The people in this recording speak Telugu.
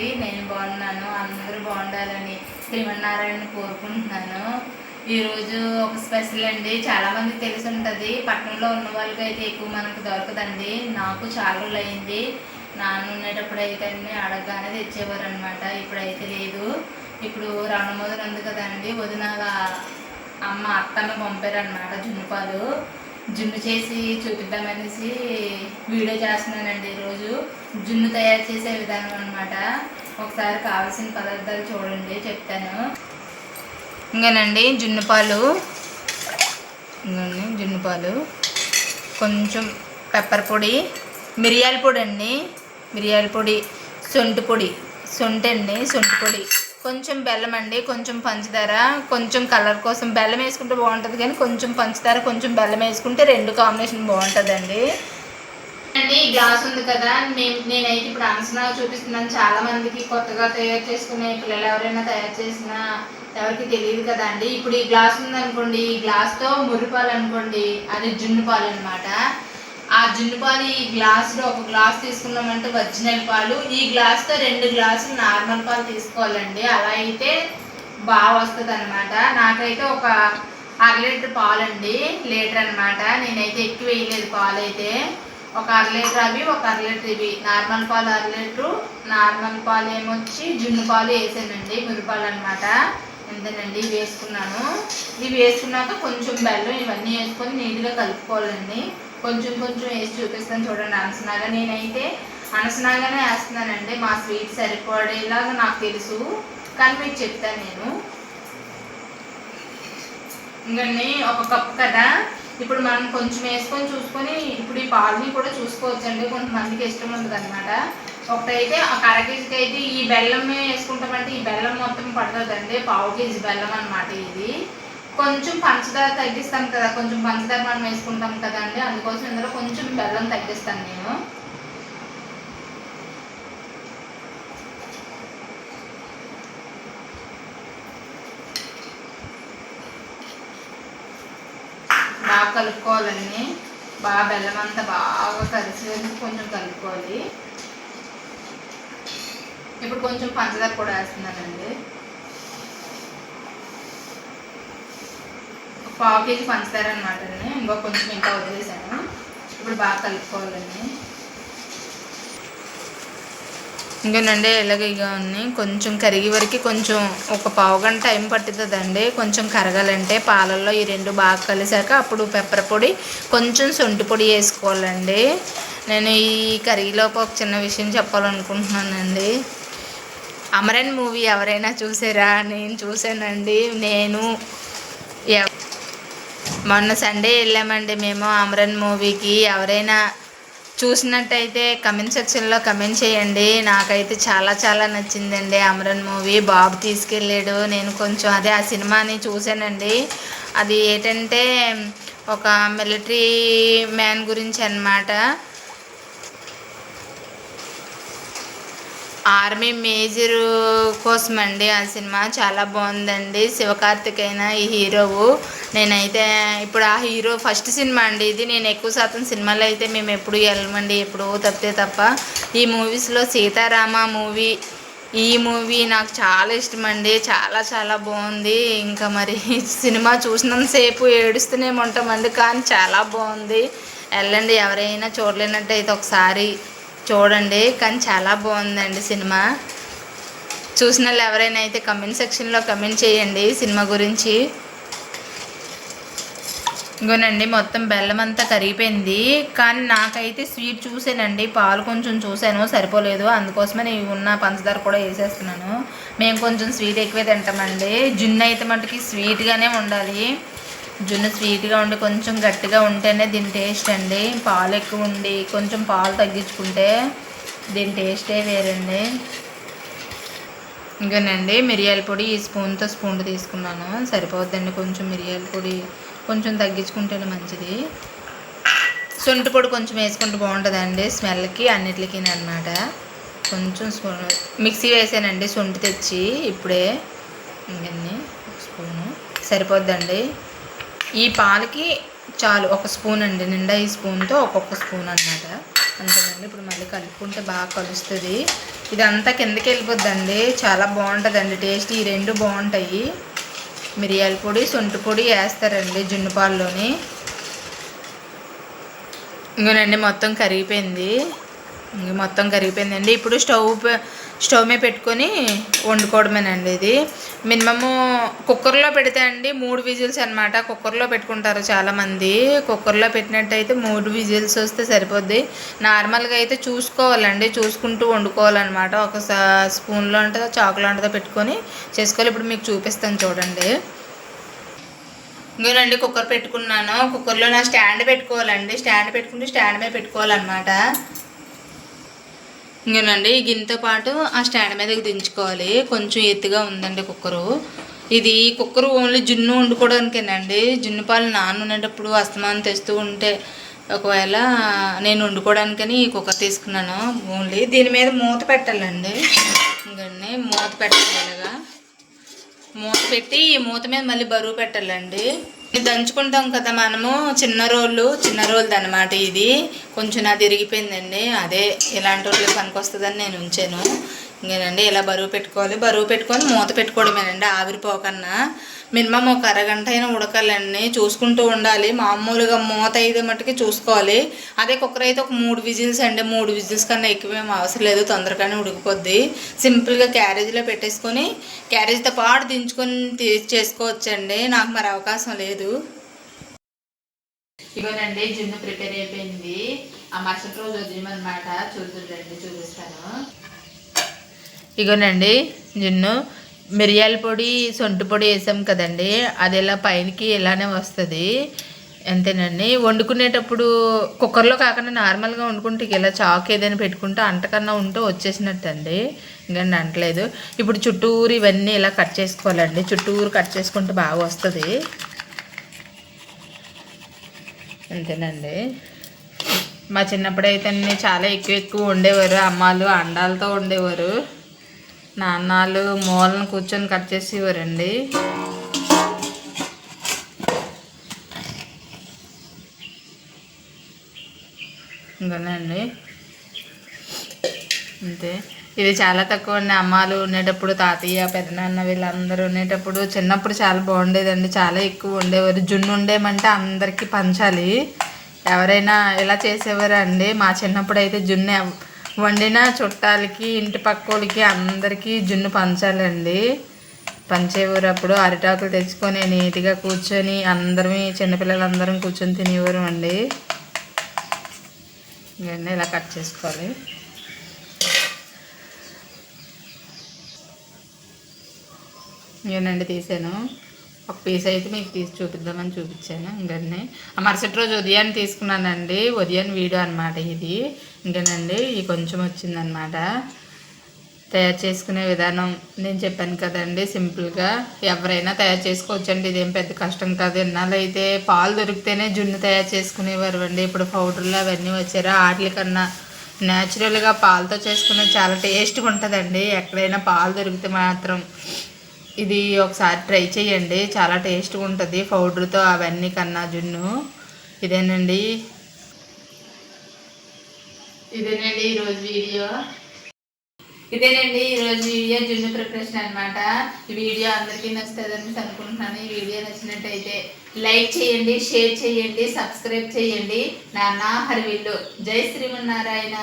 బాగున్నారండి నేను బాగున్నాను. అందరూ బాగుండాలని శ్రీమన్నారాయణ కోరుకుంటున్నాను. ఈరోజు ఒక స్పెషల్ అండి. చాలామంది తెలిసి ఉంటుంది. పట్టణంలో ఉన్న వాళ్ళకి అయితే ఎక్కువ మనకు దొరకదండి. నాకు చాలా రోజులు అయింది నాన్న ఉండేటప్పుడు అయితే అన్ని అడగగానే తెచ్చేవారు అనమాట ఇప్పుడైతే లేదు. ఇప్పుడు రణమోదరు ఉంది కదండి. వదిన అమ్మ అత్తమ్మ పంపారనమాట జున్నుపాలు. జున్ను చేసి చూపిద్దామనేసి వీడియో చేస్తున్నానండి ఈరోజు జున్ను తయారు చేసే విధానం అనమాట ఒకసారి కావాల్సిన పదార్థాలు చూడండి చెప్తాను. ఇంకానండి జున్ను పాలు. ఇంకోండి జున్ను పాలు. కొంచెం పెప్పర్ పొడి మిరియాల పొడి అండి. మిరియాల పొడి సొంటి పొడి. సొంటండి అండి సొంటి పొడి. కొంచెం బెల్లం అండి కొంచెం పంచదార కొంచెం కలర్ కోసం బెల్లం వేసుకుంటే బాగుంటుంది కానీ కొంచెం పంచదార కొంచెం బెల్లం వేసుకుంటే రెండు కాంబినేషన్ బాగుంటుందండి. అండి ఈ గ్లాస్ ఉంది కదా నేను నేనైతే ఇప్పుడు అంచనా చూపిస్తున్నాను. చాలా మందికి కొత్తగా తయారు చేసుకునే పిల్లలు ఎవరైనా తయారు చేసినా ఎవరికి తెలియదు కదా అండి. ఇప్పుడు ఈ గ్లాస్ ఉందనుకోండి ఈ గ్లాస్తో మురిపాలు అనుకోండి అది జున్ను పాలు అనమాట ఆ జున్ను పాలు ఈ గ్లాసులో ఒక గ్లాస్ తీసుకున్నామంటే ఒరిజినల్ పాలు. ఈ గ్లాస్తో రెండు గ్లాసులు నార్మల్ పాలు తీసుకోవాలండి. అలా అయితే బాగా వస్తుంది అనమాట నాకైతే ఒక అర లీటర్ పాలు అండి లీటర్ అనమాట నేనైతే ఎక్కువ వేయలేదు పాలు అయితే ఒక అర లీటర్ అవి ఒక అర లీటర్ ఇవి. నార్మల్ పాలు అర లీటరు నార్మల్ పాలు ఏమొచ్చి జున్ను పాలు వేసానండి మురిపాలు అనమాట ఎంతనండి ఇవి వేసుకున్నాను. ఇవి వేసుకున్నాక కొంచెం బెల్లం ఇవన్నీ వేసుకొని నీట్గా కలుపుకోవాలండి. కొంచెం కొంచెం వేసి చూపిస్తాను చూడండి అనసనాగా. నేనైతే అనసనాగానే వేస్తున్నానండి. మా స్వీట్ సరిపడేలాగా నాకు తెలుసు. కానీ మీకు చెప్తాను నేను. ఇంకండి ఒక కప్ కదా. ఇప్పుడు మనం కొంచెం వేసుకొని చూసుకొని ఇప్పుడు ఈ పాలని కూడా చూసుకోవచ్చండి. కొంతమందికి ఇష్టం ఉండదు అనమాట ఒకటైతే ఒక అర కేజీకి అయితే ఈ బెల్లం వేసుకుంటామంటే ఈ బెల్లం మొత్తం పడుతుందండి. పావు కేజీ బెల్లం అనమాట ఇది. కొంచెం పంచదార తగ్గిస్తాం కదా కొంచెం పంచదార మనం వేసుకుంటాం కదండి అందుకోసం ఇందులో కొంచెం బెల్లం తగ్గిస్తాను నేను. బాగా కలుపుకోవాలండి. బాగా బెల్లం అంతా బాగా కలిసి కొంచెం కలుపుకోవాలి. ఇప్పుడు కొంచెం పంచదార కూడా వేస్తున్నానండి. పావు కేజీ పంచదార అనమాట అండి. ఇంకో కొంచెం ఇంకా వదిలేసాను. ఇప్పుడు బాగా కలుపుకోవాలండి. ఇంకేనండి ఎలాగగా ఉన్నాయి కొంచెం కరిగి వరకు కొంచెం ఒక పావు గంట టైం పట్టుతుందండి. కొంచెం కరగాలంటే పాలల్లో ఈ రెండు బాగా కలిసాక అప్పుడు పెప్పర పొడి కొంచెం సొంటి పొడి వేసుకోవాలండి. నేను ఈ కరిగిలోపు ఒక చిన్న విషయం చెప్పాలనుకుంటున్నానండి. అమరన్ మూవీ ఎవరైనా చూసారా? నేను చూసానండి నేను మొన్న సండే వెళ్ళామండి మేము అమరన్ మూవీకి. ఎవరైనా చూసినట్టయితే కమెంట్ సెక్షన్లో కమెంట్ చేయండి. నాకైతే చాలా చాలా నచ్చిందండి అమరన్ మూవీ. బాబు తీసుకెళ్ళాడు. నేను కొంచెం అదే ఆ సినిమాని చూశానండి. అది ఏంటంటే ఒక మిలిటరీ మ్యాన్ గురించి అన్నమాట. ఆర్మీ మేజర్ కోసం అండి ఆ సినిమా. చాలా బాగుందండి. శివకార్తికేయన ఈ హీరోవు. నేనైతే ఇప్పుడు ఆ హీరో ఫస్ట్ సినిమా అండి ఇది. నేను ఎక్కువ శాతం సినిమాలు అయితే మేము ఎప్పుడు వెళ్ళమండి. ఎప్పుడూ తప్పితే తప్ప. ఈ మూవీస్లో సీతారామ మూవీ ఈ మూవీ నాకు చాలా ఇష్టం అండి చాలా చాలా బాగుంది. ఇంకా మరి సినిమా చూసినంతసేపు ఏడుస్తూనే ఉంటామండి. కానీ చాలా బాగుంది. వెళ్ళండి. ఎవరైనా చూడలేనట్టయితే ఒకసారి చూడండి కానీ చాలా బాగుందండి సినిమా. చూసిన వాళ్ళు ఎవరైనా అయితే కమెంట్ సెక్షన్లో కమెంట్ చేయండి సినిమా గురించి. ఇంకోనండి మొత్తం బెల్లం అంతా కరిగిపోయింది. కానీ నాకైతే స్వీట్ చూసానండి పాలు కొంచెం చూశాను సరిపోలేదు. అందుకోసమే నేను ఉన్న పంచదార కూడా వేసేస్తున్నాను. మేము కొంచెం స్వీట్ ఎక్కువే తింటామండి. జున్ను అయితే మటుకి స్వీట్గానే ఉండాలి. జున్ను స్వీట్గా ఉండి కొంచెం గట్టిగా ఉంటేనే దీని టేస్ట్ అండి. పాలు ఎక్కువ ఉండి కొంచెం పాలు తగ్గించుకుంటే దీని టేస్టే వేరండి. ఇంకానండి మిరియాల పొడి ఈ స్పూన్తో స్పూన్ తీసుకున్నాను. సరిపోద్దండి కొంచెం మిరియాల పొడి. కొంచెం తగ్గించుకుంటేనే మంచిది. సొంటి పొడి కొంచెం వేసుకుంటే బాగుంటుందండి స్మెల్కి అన్నిటికి అనమాట కొంచెం స్పూన్ మిక్సీ వేసానండి సొంటి తెచ్చి ఇప్పుడే. ఇంకన్నీ స్పూను. సరిపోద్దండి. ఈ పాలకి చాలు ఒక స్పూన్ అండి. నిండా ఈ స్పూన్తో ఒక్కొక్క స్పూన్ అన్నమాట. అంతేనండి. ఇప్పుడు మళ్ళీ కలుపుకుంటే బాగా కలుస్తుంది. ఇదంతా కిందకి వెళ్ళిపోద్దండి. చాలా బాగుంటుందండి. టేస్ట్ ఈ రెండు బాగుంటాయి. మిరియాల పొడి సొంటి పొడి వేస్తారండి జున్ను పాల్లోని. ఇంకోనండి మొత్తం కరిగిపోయింది. ఇంక మొత్తం కరిగిపోయిందండి. ఇప్పుడు స్టవ్ స్టవ్ మీద పెట్టుకొని వండుకోవడమేనండి ఇది. మినిమము కుక్కర్లో పెడితే అండి మూడు విజిల్స్ అనమాట కుక్కర్లో పెట్టుకుంటారు చాలామంది. కుక్కర్లో పెట్టినట్టయితే మూడు విజిల్స్ వస్తే సరిపోద్ది. నార్మల్గా అయితే చూసుకోవాలండి. చూసుకుంటూ వండుకోవాలన్నమాట. ఒక స్పూన్లో ఉంటుందో చాకులో ఉంటుందో పెట్టుకొని చేసుకోవాలి. ఇప్పుడు మీకు చూపిస్తాను చూడండి. ఇంకోనండి కుక్కర్ పెట్టుకున్నాను. కుక్కర్లో నా స్టాండ్ పెట్టుకోవాలండి. స్టాండ్ పెట్టుకుంటే స్టాండ్ మీద పెట్టుకోవాలన్నమాట. ఇంకేనండి ఈ గిన్నెతో పాటు ఆ స్టాండ్ మీదకి దించుకోవాలి. కొంచెం ఎత్తుగా ఉందండి కుక్కరు. ఇది కుక్కరు ఓన్లీ జున్ను వండుకోవడానికేనండి జున్ను పాలు నానునేటప్పుడు అస్తమానం తెస్తూ ఉంటే ఒకవేళ నేను వండుకోవడానికని ఈ కుక్కర్ తీసుకున్నాను ఓన్లీ. దీని మీద మూత పెట్టాలండి. ఇంకండి మూత పెట్టాలి మూత పెట్టి ఈ మూత మీద మళ్ళీ బరువు పెట్టాలండి. ఇది దంచుకుంటాం కదా మనము. చిన్న రోళ్ళు చిన్న రోళ్ళు అనమాట ఇది. కొంచెం నాది ఇరిగిపోయిందండి అదే ఇలాంటి రోళ్ళు పనికొస్తుందని నేను ఉంచాను. ఇంకేనండి ఇలా బరువు పెట్టుకోవాలి? బరువు పెట్టుకొని మూత పెట్టుకోవడమేనండి ఆవిరిపోకన్నా. మినిమం ఒక అరగంట అయినా ఉడకాలండి. చూసుకుంటూ ఉండాలి. మామూలుగా మూత అయితే మట్టుకి చూసుకోవాలి. అదే కుక్కర్ అయితే ఒక మూడు విజిల్స్ అండి. మూడు విజిల్స్ కన్నా ఎక్కువ ఏం అవసరం లేదు. తొందరగానే ఉడికిపోద్ది. సింపుల్గా క్యారేజ్లో పెట్టేసుకొని క్యారేజ్తో పాటు దించుకొని చేసుకోవచ్చండి నాకు మరి అవకాశం లేదు. ఇవ్వనండి జున్ను ప్రిపేర్ అయిపోయింది. ఆ మరుసటి రోజు ఉదయం చూద్దురండి చూపిస్తాను ఇగోనండి జున్ను మిరియాల పొడి సొంటి పొడి వేసాం కదండి అది ఇలా పైనకి ఇలానే వస్తుంది. అంతేనండి వండుకునేటప్పుడు కుక్కర్లో కాకుండా నార్మల్గా వండుకుంటే ఇలా చాక్ ఏదైనా పెట్టుకుంటే అంటకన్నా ఉంటే వచ్చేసినట్టు అండి ఇంకండి అంటలేదు. ఇప్పుడు చుట్టూరు ఇవన్నీ ఇలా కట్ చేసుకోవాలండి. చుట్టూరు కట్ చేసుకుంటే బాగా వస్తుంది. అంతేనండి మా చిన్నప్పుడైతే చాలా ఎక్కువ ఎక్కువ ఉండేవారు అమ్మాలు అండాలతో ఉండేవారు నాన్నాలు మూలను కూర్చొని కట్ చేసి ఇవ్వరండి. ఇంకనండి. అంతే. ఇది చాలా తక్కువ అండి. అమ్మాలు ఉండేటప్పుడు తాతయ్య పెదనాన్న వీళ్ళందరూ ఉండేటప్పుడు చిన్నప్పుడు చాలా బాగుండేదండి. చాలా ఎక్కువ ఉండేవారు. జున్ను ఉండేమంటే అందరికీ పంచాలి. ఎవరైనా ఇలా చేసేవారు అండి మా చిన్నప్పుడు అయితే జున్ను వండిన చుట్టాలకి ఇంటి పక్కోళ్ళకి అందరికీ జున్ను పంచాలండి. పంచేవారు అప్పుడు అరిటాకులు తెచ్చుకొని నీట్గా కూర్చొని అందరం చిన్నపిల్లలందరం కూర్చొని తినేవారు అండి ఇవన్నీ ఇలా కట్ చేసుకోవాలి. ఇవన్నీ తీసాను. ఒక పీస్ అయితే మీకు తీసి చూపిద్దామని చూపించాను. ఇంకన్నీ ఆ మరుసటి రోజు ఉదయాన్ని తీసుకున్నానండి. ఉదయం వీడియో అనమాట ఇది. ఇంకేనండి ఇది కొంచెం వచ్చిందనమాట తయారు చేసుకునే విధానం నేను చెప్పాను కదండి సింపుల్గా. ఎవరైనా తయారు చేసుకోవచ్చండి ఇదేం పెద్ద కష్టం కాదు. ఇన్నాళ్ళు అయితే పాలు దొరికితేనే జున్ను తయారు చేసుకునేవారు అండి. ఇప్పుడు పౌడర్లు అవన్నీ వచ్చారా. వాటి కన్నా న్యాచురల్గా పాలతో చేసుకునే చాలా టేస్ట్గా ఉంటుందండి. ఎక్కడైనా పాలు దొరికితే మాత్రం. ఇది ఒకసారి ట్రై చేయండి. చాలా టేస్ట్గా ఉంటుంది. పౌడర్తో అవన్నీ కన్నా జున్ను. ఇదేనండి. ఇదేనండి ఈరోజు వీడియో. ఇదేనండి ఈరోజు వీడియో జున్ను ప్రిపరేషన్ అనమాట ఈ వీడియో అందరికీ నచ్చుతుందని అనుకుంటున్నాను. ఈ వీడియో నచ్చినట్టయితే లైక్ చేయండి షేర్ చేయండి సబ్స్క్రైబ్ చేయండి. నాన్న హరివిల్లు. జై శ్రీమన్నారాయణ.